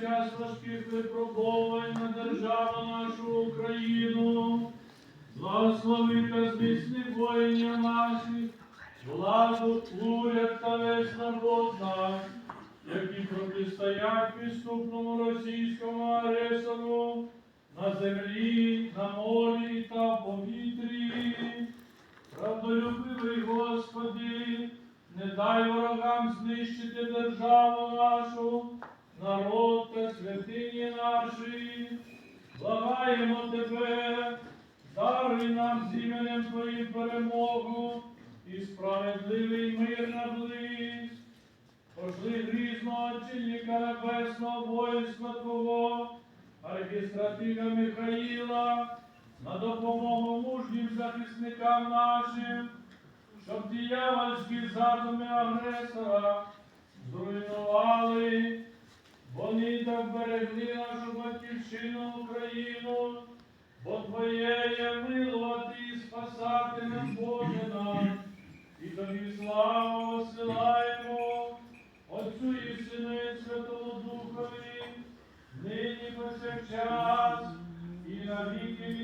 час важких випробувань на державу нашу Україну. Благослови та зміцни воїнів наших, владу, уряд та весь народ наш, які протистоять підступному російському агресору на землі, на морі та повітрі. Правдолюбивий Господи, не дай ворогам знищити державу нашу, народ та святині наші. Благаємо Тебе, даруй нам з іменем Твоїм перемогу і справедливий мир наблизь. Пошли грізного очільника небесного воїнства Твого, архістратига Михаїла, на допомогу мужнім захисникам нашим, щоб диявольські задуми агресора зруйнували, Україну, бо Твоє є милувати і спасати нам Боже нам, і тобі славу осилаємо, Отцю і Сину, і Святому Духові, нині повсякчас, і на віки.